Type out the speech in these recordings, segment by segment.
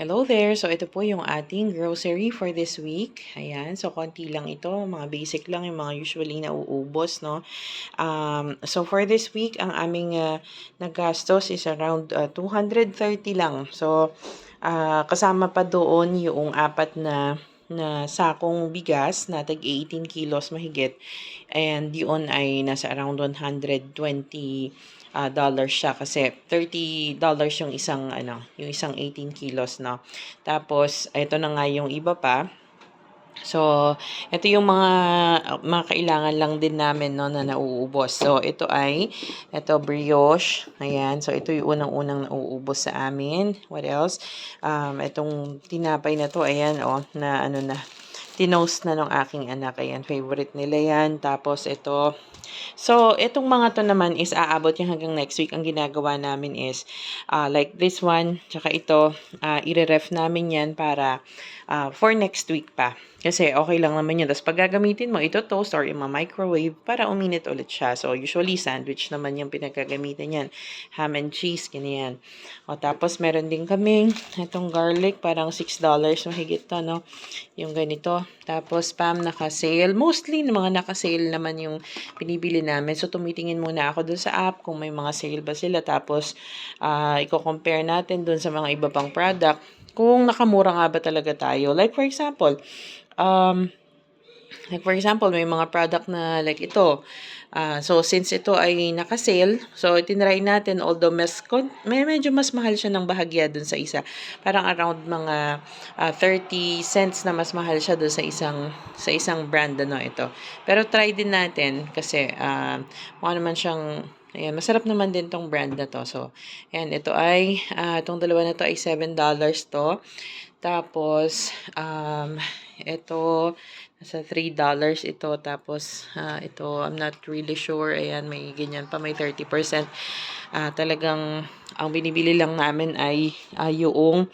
Hello there! So, ito po yung ating grocery for this week. Ayan. So, konti lang ito. Mga basic lang yung mga usually nauubos, no? Um, so, for this week, ang aming uh, nagastos is around uh, 230 lang. So, uh, kasama pa doon yung apat na na sakong bigas na tag 18 kilos mahigit. And yun ay nasa around 120 uh, dollars siya kasi 30 dollars yung isang ano, yung isang 18 kilos no. Tapos ito na nga yung iba pa. So, ito yung mga mga kailangan lang din namin no na nauubos. So, ito ay ito brioche. Ayan. So, ito yung unang-unang nauubos sa amin. What else? Um, itong tinapay na to, ayan oh, na ano na tinost na ng aking anak. Ayan, favorite nila yan. Tapos ito, So, itong mga to naman is aabot yung hanggang next week. Ang ginagawa namin is, uh, like this one, tsaka ito, uh, ire-ref namin yan para uh, for next week pa. Kasi okay lang naman yun. Tapos pag gagamitin mo, ito toast or ima-microwave para uminit ulit siya. So, usually sandwich naman yung pinagkagamitan yan. Ham and cheese, ganyan. O, tapos meron din kaming itong garlic, parang $6 mahigit to, no? Yung ganito. Tapos, pam, naka-sale. Mostly, mga naka-sale naman yung pinibili namin. So, tumitingin muna ako dun sa app kung may mga sale ba sila. Tapos, uh, i-compare natin dun sa mga iba pang product kung nakamura nga ba talaga tayo. Like for example, um, like for example, may mga product na like ito. Uh, so, since ito ay naka-sale, so itinry natin, although mas, may medyo mas mahal siya ng bahagya dun sa isa. Parang around mga uh, 30 cents na mas mahal siya dun sa isang, sa isang brand ano ito. Pero try din natin kasi uh, mukha naman siyang Ayan, masarap naman din tong brand na to. So, ayan, ito ay, uh, itong dalawa na to ay $7 to. Tapos, um, ito, nasa $3 ito. Tapos, uh, ito, I'm not really sure. Ayan, may ganyan pa, may 30%. Uh, talagang, ang binibili lang namin ay uh, yung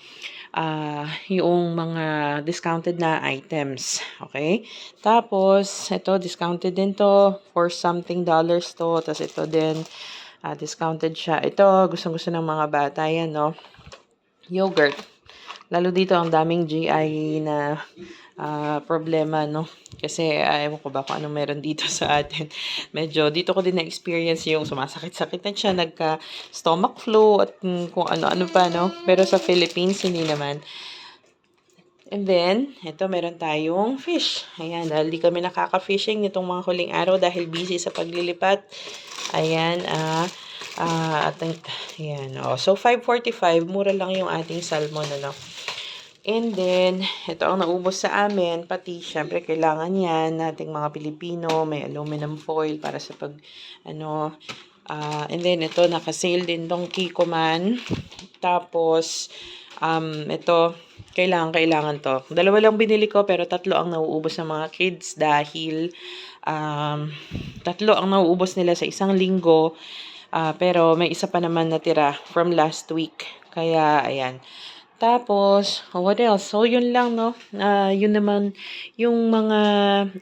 uh, yung mga discounted na items. Okay? Tapos, ito, discounted din to for something dollars to. Tapos, ito din, uh, discounted siya. Ito, gustong-gusto ng mga bata yan, no? Yogurt. Lalo dito, ang daming GI na uh, problema, no? Kasi, uh, ewan ko ba kung anong meron dito sa atin. Medyo, dito ko din na-experience yung sumasakit-sakit na siya, nagka-stomach flu, at kung ano-ano pa, no? Pero sa Philippines, hindi naman. And then, ito meron tayong fish. Ayan, dahil di kami nakaka-fishing nitong mga huling araw dahil busy sa paglilipat. Ayan, ah, uh, uh, ayan, oh. So, 5.45, mura lang yung ating salmon, ano? And then, ito ang naubos sa amin, pati syempre kailangan yan nating mga Pilipino, may aluminum foil para sa pag, ano, uh, and then ito, naka-sale din tong Kiko Man. Tapos, um, ito, kailangan, kailangan to. Dalawa lang binili ko, pero tatlo ang nauubos ng mga kids dahil, um, tatlo ang nauubos nila sa isang linggo. Uh, pero may isa pa naman natira from last week. Kaya, ayan. Tapos, oh, what else? So, yun lang, no? Uh, yun naman, yung mga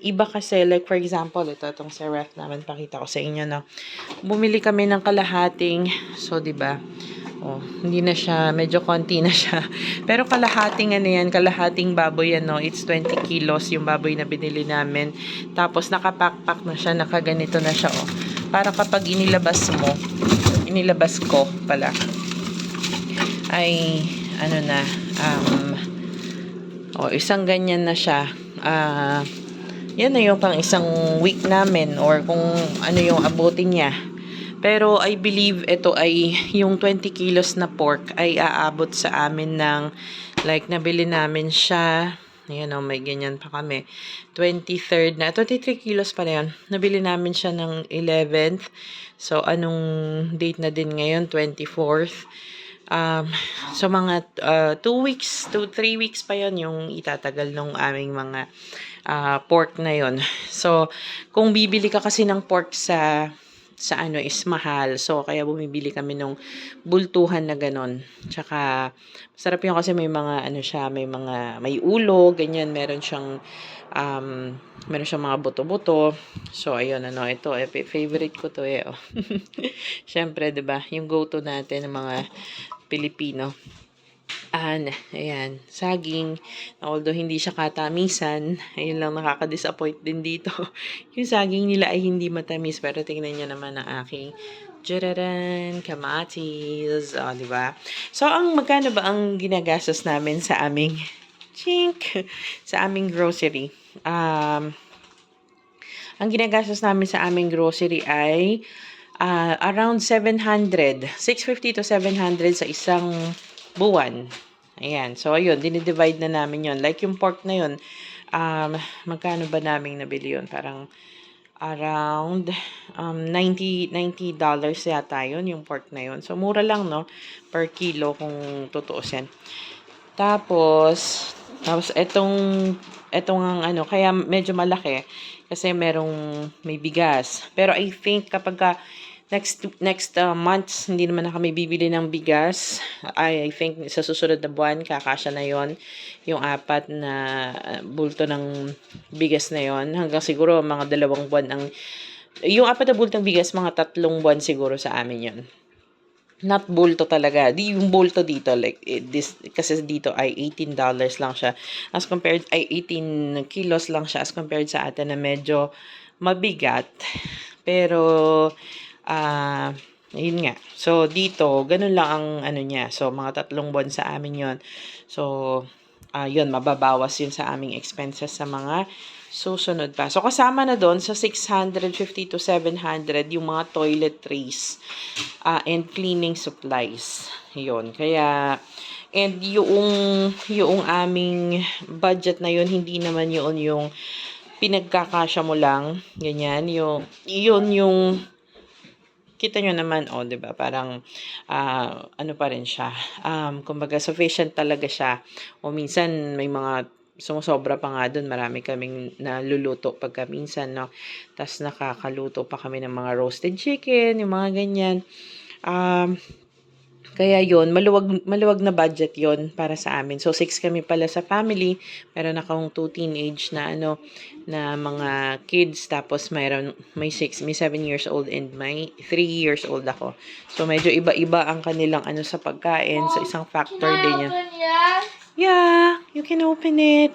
iba kasi, like for example, ito, itong sa naman, pakita ko sa inyo, no? Bumili kami ng kalahating, so, di ba Oh, hindi na siya, medyo konti na siya. Pero kalahating ano yan, kalahating baboy yan, no? It's 20 kilos yung baboy na binili namin. Tapos, nakapakpak na siya, nakaganito na siya, oh. Para kapag inilabas mo, inilabas ko pala, ay ano na, um, o, oh, isang ganyan na siya. Uh, yan na yung pang isang week namin or kung ano yung abutin niya. Pero I believe ito ay yung 20 kilos na pork ay aabot sa amin ng like nabili namin siya Ayan o, may ganyan pa kami. 23rd na, 23 kilos pa na yun. Nabili namin siya ng 11th. So, anong date na din ngayon? 24th. Um, so mga 2 uh, weeks to 3 weeks pa yon yung itatagal ng aming mga uh, pork na yon. So kung bibili ka kasi ng pork sa sa ano is mahal. So, kaya bumibili kami ng bultuhan na ganon. Tsaka, masarap yun kasi may mga, ano siya, may mga, may ulo, ganyan, meron siyang, um, meron siyang mga buto-buto. So, ayun, ano, ito, eh, favorite ko to eh, oh. Siyempre, ba diba, yung go-to natin ng mga Pilipino. Yan, ayan, saging. Although hindi siya katamisan, ayun lang nakaka-disappoint din dito. yung saging nila ay hindi matamis, pero tingnan nyo naman ang aking Jararan, kamatis, oh, di? So, ang magkano ba ang ginagastos namin sa aming chink, sa aming grocery? Um, ang ginagastos namin sa aming grocery ay ah, around 700, 650 to 700 sa isang buwan. Ayan. So, ayun, dinidivide na namin yon Like yung pork na yun, um, magkano ba namin nabili yun? Parang around um, 90 90 dollars yata yun, yung pork na yun. So, mura lang, no? Per kilo kung tutuusin. Tapos, tapos etong, etong ang ano, kaya medyo malaki kasi merong may bigas. Pero I think kapag ka next next uh, months hindi naman na kami bibili ng bigas. I, I think sa susunod na buwan kakasya na 'yon yung apat na uh, bulto ng bigas na 'yon hanggang siguro mga dalawang buwan ang yung apat na bulto ng bigas mga tatlong buwan siguro sa amin 'yon. Not bulto talaga. Di yung bulto dito like eh, this kasi dito ay 18 dollars lang siya as compared ay 18 kilos lang siya as compared sa atin na medyo mabigat. Pero ah yun nga. So, dito, ganun lang ang ano niya. So, mga tatlong buwan sa amin yon So, ah yun, mababawas yun sa aming expenses sa mga susunod pa. So, kasama na doon sa 650 to 700 yung mga toiletries uh, and cleaning supplies. Yun. Kaya, and yung, yung aming budget na yun, hindi naman yun yung pinagkakasya mo lang. Ganyan. Yung, yun yung kita nyo naman, oh, 'di ba? Parang uh, ano pa rin siya. Um, kumbaga sufficient talaga siya. O minsan may mga sumusobra pa nga doon. Marami kaming naluluto pagka minsan, no? Tapos nakakaluto pa kami ng mga roasted chicken, yung mga ganyan. Um, kaya yon maluwag, maluwag na budget yon para sa amin. So, six kami pala sa family. Meron akong two teenage na ano, na mga kids. Tapos, mayroon, may six, may seven years old and may three years old ako. So, medyo iba-iba ang kanilang ano sa pagkain. So, isang factor din yan. Yeah, you can open it.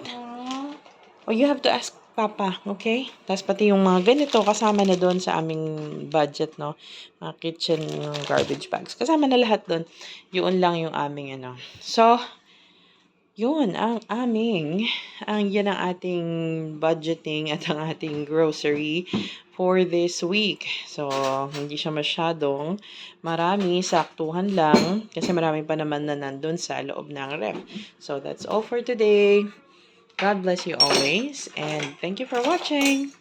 Oh, you have to ask Papa, okay? Tapos pati yung mga ganito, kasama na doon sa aming budget, no? Mga kitchen garbage bags. Kasama na lahat doon. Yun lang yung aming, ano. So, yun ang aming, ang yan ang ating budgeting at ang ating grocery for this week. So, hindi siya masyadong marami, saktuhan lang, kasi marami pa naman na nandun sa loob ng ref. So, that's all for today. God bless you always, and thank you for watching.